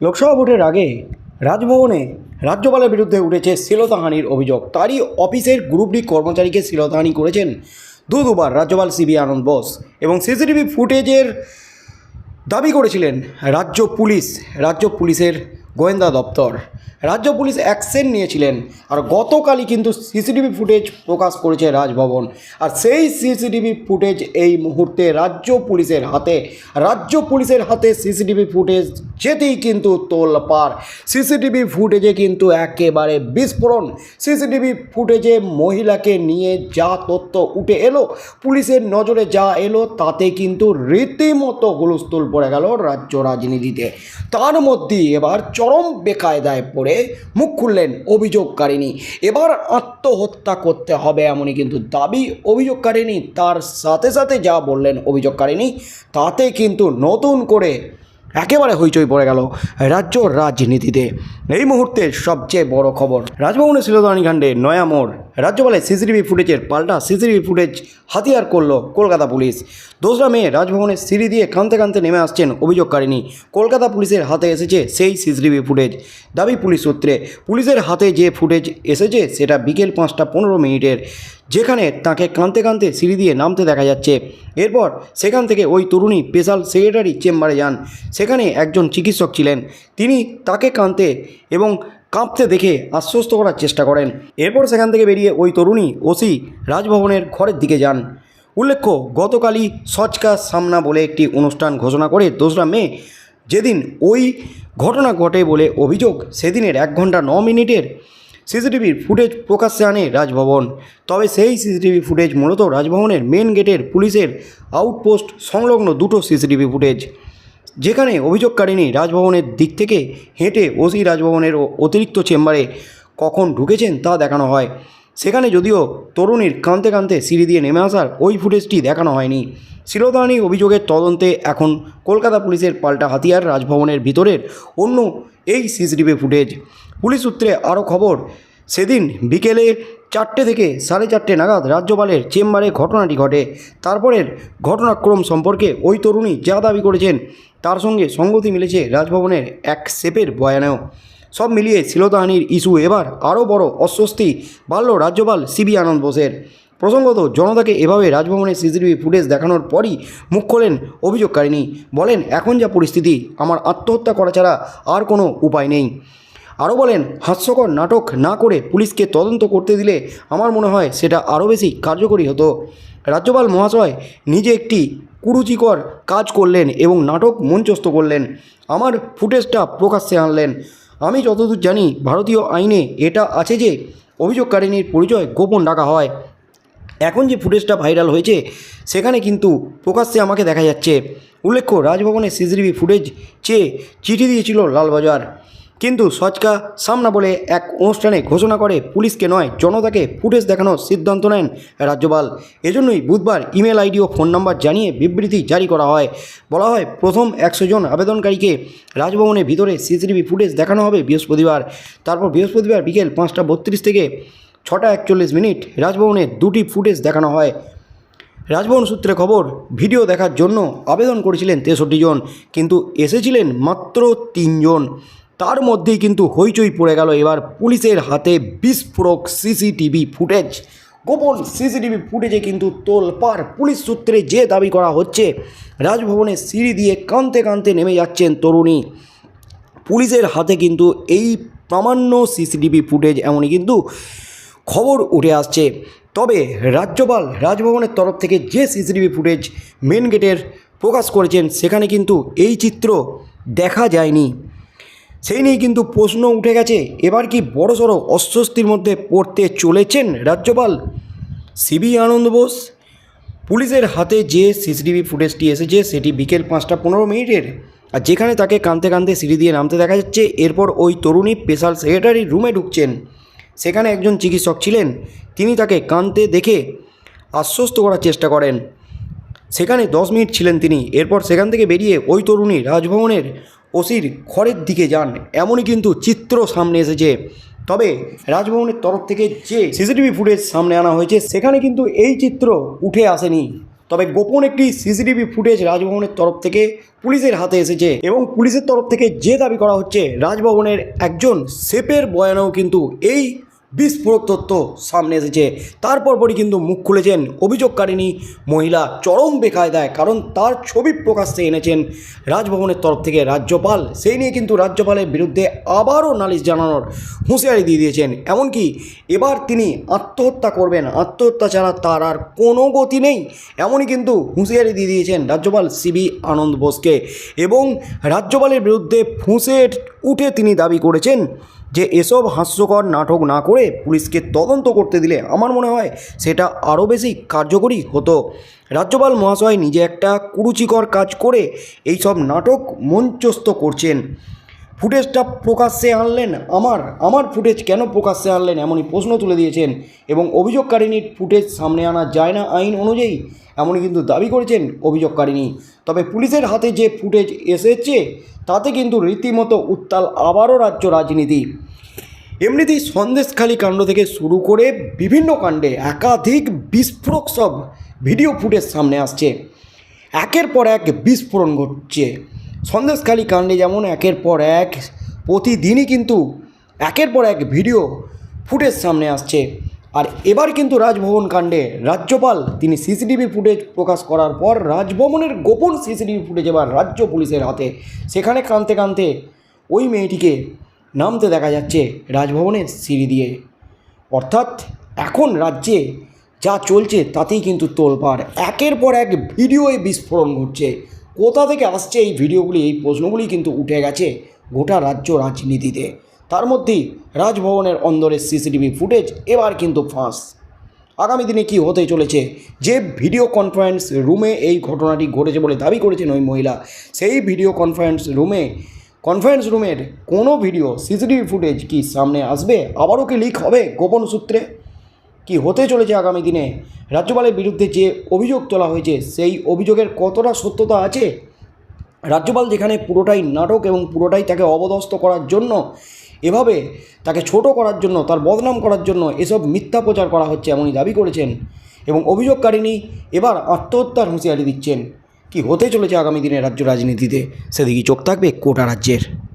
লোকসভা ভোটের আগে রাজভবনে রাজ্যপালের বিরুদ্ধে উঠেছে শ্লীলতাহানির অভিযোগ। তারই অফিসের গ্রুপ ডি কর্মচারীকে শ্লীলতাহানি করেছেন দু দুবার রাজ্যপাল সিবি আনন্দ বোস এবং সিসিটিভি ফুটেজের দাবি করেছিলেন রাজ্য পুলিশ, রাজ্য পুলিশের গোয়েন্দা দপ্তর। রাজ্য পুলিশ অ্যাকশন নিয়েছিলেন আর গতকালই কিন্তু সিসিটিভি ফুটেজ প্রকাশ করেছে রাজভবন। আর সেই সিসিটিভি ফুটেজ এই মুহূর্তে রাজ্য পুলিশের হাতে। রাজ্য পুলিশের হাতে সিসিটিভি ফুটেজ যেতেই কিন্তু তোলপাড়। সিসিটিভি ফুটেজে কিন্তু একেবারে বিস্ফোরণ। সিসিটিভি ফুটেজে মহিলাকে নিয়ে যা তথ্য উঠে এলো, পুলিশের নজরে যা এলো, তাতে কিন্তু রীতিমতো হুলস্থুল পড়ে গেল রাজ্য রাজনীতিতে। তার মধ্যেই এবার চরম বেকায়দায় পড়ে মুখ খুললেন অভিযোগকারিণী। এবার আত্মহত্যা করতে হবে এমনই কিন্তু দাবি অভিযোগকারিণী। তার সাথে সাথে যা বললেন অভিযোগকারিণী, তাতে কিন্তু নতুন করে একেবারে হইচই পড়ে গেল রাজ্য রাজনীতিতে। এই মুহূর্তে সবচেয়ে বড় খবর, রাজভবনে ছিল কাণ্ডে নয়া মোড়। রাজ্যপালের সিসিটিভি ফুটেজের পাল্টা সিসিটিভি ফুটেজ হাতিয়ার করল কলকাতা পুলিশ। দোসরা মে রাজভবনের সিঁড়ি দিয়ে কাঁদতে কাঁদতে নেমে আসছেন অভিযোগকারিণী। কলকাতা পুলিশের হাতে এসেছে সেই সিসিটিভি ফুটেজ। দাবি পুলিশ সূত্রে, পুলিশের হাতে যে ফুটেজ এসেছে সেটা বিকেল পাঁচটা পনেরো মিনিটের, যেখানে তাকে কাঁদতে কাঁদতে সিঁড়ি দিয়ে নামতে দেখা যাচ্ছে। এরপর সেখান থেকে ওই তরুণী স্পেশাল সেক্রেটারি চেম্বারে যান। সেখানে একজন চিকিৎসক ছিলেন। তিনি তাকে কাঁদতে এবং কাঁপতে দেখে আশ্বস্ত করার চেষ্টা করেন। এরপর সেখান থেকে বেরিয়ে ওই তরুণী ওসি রাজভবনের ঘরের দিকে যান। উল্লেখ্য, গতকালই সচকা সামনা বলে একটি অনুষ্ঠান ঘোষণা করে দোসরা মে, যেদিন ওই ঘটনা ঘটে বলে অভিযোগ, সেদিনের এক ঘণ্টা ন মিনিটের সিসিটিভির ফুটেজ প্রকাশ্যে আনে রাজভবন। তবে সেই সিসিটিভি ফুটেজ মূলত রাজভবনের মেন গেটের পুলিশের আউটপোস্ট সংলগ্ন দুটো সিসিটিভি ফুটেজ। যেখানে অভিযোগকারিণী রাজভবনের দিক থেকে হেঁটে ওসি রাজভবনের অতিরিক্ত চেম্বারে কখন ঢুকেছেন তা দেখানো হয়। সেখানে যদিও তরুণীর কাঁদতে কাঁদতে সিঁড়ি দিয়ে নেমে আসার ওই ফুটেজটি দেখানো হয়নি। শিলদানি অভিযোগের তদন্তে এখন কলকাতা পুলিশের পাল্টা হাতিয়ার রাজভবনের ভিতরের অন্য এই সিসিটিভি ফুটেজ। পুলিশ সূত্রে আরও খবর, সেদিন বিকেলে চারটে থেকে সাড়ে চারটে নাগাদ রাজ্যপালের চেম্বারে ঘটনাটি ঘটে। তারপরের ঘটনাক্রম সম্পর্কে ওই তরুণী যা দাবি করেছেন, তার সঙ্গে সঙ্গতি মিলেছে রাজভবনের এক সেপের বয়ানেও। সব মিলিয়ে শিলতাহানির ইস্যু এবার আরও বড় অস্বস্তি বাড়ল রাজ্যপাল সিবি আনন্দ বোসের। প্রসঙ্গত, জনতাকে এভাবে রাজভবনের সিসিটিভি ফুটেজ দেখানোর পরই মুখ খোলেন অভিযোগকারিণী। বলেন, এখন যা পরিস্থিতি, আমার আত্মহত্যা করা ছাড়া আর কোনো উপায় নেই। আরও বলেন, হাস্যকর নাটক না করে পুলিশকে তদন্ত করতে দিলে আমার মনে হয় সেটা আরও বেশি কার্যকরী হতো। রাজ্যপাল মহাশয় নিজে একটি কুরুচিকর কাজ করলেন এবং নাটক মঞ্চস্থ করলেন। আমার ফুটেজটা প্রকাশ্যে আনলেন। আমি যতদূর জানি, ভারতীয় আইনে এটা আছে যে অভিযোগকারিনীর পরিচয় গোপন রাখা হয়। এখন যে ফুটেজটা ভাইরাল হয়েছে, সেখানে কিন্তু প্রকাশ্যে আমাকে দেখা যাচ্ছে। উল্লেখ্য রাজভবনের সিসিটিভি ফুটেজ চেয়ে চিঠি দিয়েছিল লালবাজার। কিন্তু সচকা সামনা বলে এক অনুষ্ঠানে ঘোষণা করে পুলিশকে নয়, জনতাকে ফুটেজ দেখানোর সিদ্ধান্ত নেন রাজ্যপাল। এজন্যই বুধবার ইমেল আইডি ও ফোন নাম্বার জানিয়ে বিবৃতি জারি করা হয়। বলা হয়, প্রথম একশো জন আবেদনকারীকে রাজভবনের ভিতরে সিসিটিভি ফুটেজ দেখানো হবে বৃহস্পতিবার। তারপর বৃহস্পতিবার বিকেল পাঁচটা বত্রিশ থেকে ছটা একচল্লিশ মিনিট রাজভবনে দুটি ফুটেজ দেখানো হয়। রাজভবন সূত্রে খবর, ভিডিও দেখার জন্য আবেদন করেছিলেন তেষট্টি জন, কিন্তু এসেছিলেন মাত্র তিনজন। তার মধ্যেই কিন্তু হইচই পড়ে গেল। এবার পুলিশের হাতে বিস্ফোরক সিসিটিভি ফুটেজ। গোপন সিসিটিভি ফুটেজে কিন্তু তোলপাড় পুলিশ সূত্রে যে দাবি করা হচ্ছে, রাজভবনে সিঁড়ি দিয়ে কাঁদতে কাঁদতে নেমে যাচ্ছেন তরুণী। পুলিশের হাতে কিন্তু এই প্রামাণ্য সিসিটিভি ফুটেজ এমনই কিন্তু খবর উঠে আসছে। তবে রাজ্যপাল রাজভবনের তরফ থেকে যে সিসিটিভি ফুটেজ মেন গেটের প্রকাশ করেছেন, সেখানে কিন্তু এই চিত্র দেখা যায়নি। সেই নিয়ে কিন্তু প্রশ্ন উঠে গেছে, এবার কি বড়সড় অস্বস্তির মধ্যে পড়তে চলেছেন রাজ্যপাল সিবি আনন্দ বোস? পুলিশের হাতে যে সিসিটিভি ফুটেজটি এসেছে, সেটি বিকেল পাঁচটা পনেরো মিনিটের। আর যেখানে তাকে কাঁদতে কাঁদতে সিঁড়ি দিয়ে নামতে দেখা যাচ্ছে, এরপর ওই তরুণী স্পেশাল সেক্রেটারির রুমে ঢুকছেন। সেখানে একজন চিকিৎসক ছিলেন, তিনি তাকে কাঁদতে দেখে আশ্বস্ত করার চেষ্টা করেন। সেখানে দশ মিনিট ছিলেন তিনি, এরপর সেখান থেকে বেরিয়ে ওই তরুণী রাজভবনের ওসির ঘরের দিকে যান, এমনই কিন্তু চিত্র সামনে এসেছে। তবে রাজভবনের তরফ থেকে যে সিসিটিভি ফুটেজ সামনে আনা হয়েছে, সেখানে কিন্তু এই চিত্র উঠে আসেনি। তবে গোপন একটি সিসিটিভি ফুটেজ রাজভবনের তরফ থেকে পুলিশের হাতে এসেছে এবং পুলিশের তরফ থেকে যে দাবি করা হচ্ছে, রাজভবনের একজন সেপের বয়ানেও কিন্তু এই বিস্ফোরক তথ্য সামনে এসেছে। তারপর পরই কিন্তু মুখ খুলেছেন অভিযোগকারিণী মহিলা চরম বেকায়দায়, কারণ তার ছবি প্রকাশ্যে এনেছেন রাজভবনের তরফ থেকে রাজ্যপাল। সেই নিয়ে কিন্তু রাজ্যপালের বিরুদ্ধে আবারও নালিশ জানানোর হুঁশিয়ারি দিয়ে দিয়েছেন। এমনকি এবার তিনি আত্মহত্যা করবেন। আত্মহত্যা ছাড়া তার আর কোনো গতি নেই, এমনই কিন্তু হুঁশিয়ারি দিয়ে দিয়েছেন রাজ্যপাল সিবি আনন্দ বোসকে। এবং রাজ্যপালের বিরুদ্ধে ফুঁসে উঠে তিনি দাবি করেছেন যে এসব হাস্যকর নাটক না করে পুলিশকে তদন্ত করতে দিলে আমার মনে হয় সেটা আরও বেশি কার্যকরী হতো। রাজ্যপাল মহাশয় নিজে একটা কুরুচিকর কাজ করে এইসব নাটক মঞ্চস্থ করছেন। ফুটেজটা প্রকাশ্যে আনলেন আমার আমার ফুটেজ কেন প্রকাশ্যে আনলেন এমনই প্রশ্ন তুলে দিয়েছেন এবং অভিযোগকারিনীর ফুটেজ সামনে আনা যায় না আইন অনুযায়ী, এমনই কিন্তু দাবি করেছেন অভিযোগকারিনী তবে পুলিশের হাতে যে ফুটেজ এসেছে, তাতে কিন্তু রীতিমতো উত্তাল আবারও রাজ্য রাজনীতি। এমনিতেই সন্দেশখালী কাণ্ড থেকে শুরু করে বিভিন্ন কাণ্ডে একাধিক বিস্ফোরক সব ভিডিও ফুটেজ সামনে আসছে। একের পর এক বিস্ফোরণ ঘটছে। সন্দেশখালী কাণ্ডে যেমন একের পর এক, প্রতিদিনই কিন্তু একের পর এক ভিডিও ফুটেজ সামনে আসছে। আর এবার কিন্তু রাজভবন কাণ্ডে রাজ্যপাল, তিনি সিসিটিভি ফুটেজ প্রকাশ করার পর রাজভবনের গোপন সিসিটিভি ফুটেজ এবার রাজ্য পুলিশের হাতে। সেখানে কাঁদতে কাঁদতে ওই মেয়েটিকে নামতে দেখা যাচ্ছে রাজভবনের সিঁড়ি দিয়ে। অর্থাৎ এখন রাজ্যে যা চলছে তাতেই কিন্তু তোলপাড়। একের পর এক ভিডিওয়ে বিস্ফোরণ ঘটছে। কোথা থেকে আসছে এই ভিডিওগুলি, এই প্রশ্নগুলি কিন্তু উঠে গেছে গোটা রাজ্য রাজনীতিতে। তার মধ্যেই রাজভবনের অন্দরের সিসিটিভি ফুটেজ এবার কিন্তু ফাঁস। আগামী দিনে কি হতে চলেছে? যে ভিডিও কনফারেন্স রুমে এই ঘটনাটি ঘটেছে বলে দাবি করেছেন ওই মহিলা, সেই ভিডিও কনফারেন্স রুমে, কনফারেন্স রুমের কোনো ভিডিও, সিসিটিভি ফুটেজ কি সামনে আসবে? আবারও কি লিক হবে গোপন সূত্রে? কি হতে চলেছে আগামী দিনে? রাজ্যপালের বিরুদ্ধে যে অভিযোগ তোলা হয়েছে, সেই অভিযোগের কতটা সত্যতা আছে? রাজ্যপাল যেখানে পুরোটাই নাটক এবং পুরোটাই তাকে অবদস্ত করার জন্য, এভাবে তাকে ছোট করার জন্য, তার বদনাম করার জন্য এসব মিথ্যা প্রচার করা হচ্ছে এমনই দাবি করেছেন এবং অভিযোগকারিনী এবার আত্মহত্যার হুঁশিয়ারি দিচ্ছেন। কি হতে চলেছে আগামী দিনে রাজ্য রাজনীতিতে? সেদিকে চোখ থাকবে? কোটা রাজ্যের।